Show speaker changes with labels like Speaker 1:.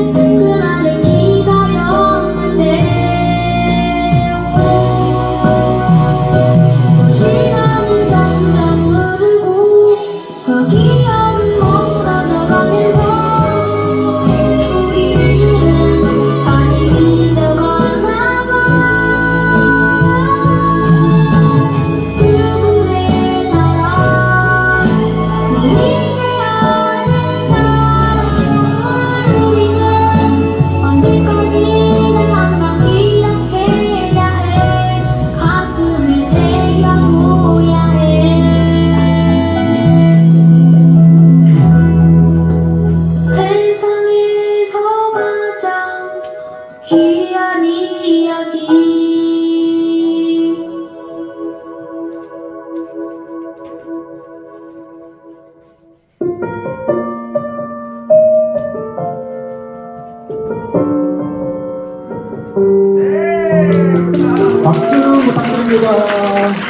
Speaker 1: you. 박수 부탁드립니다.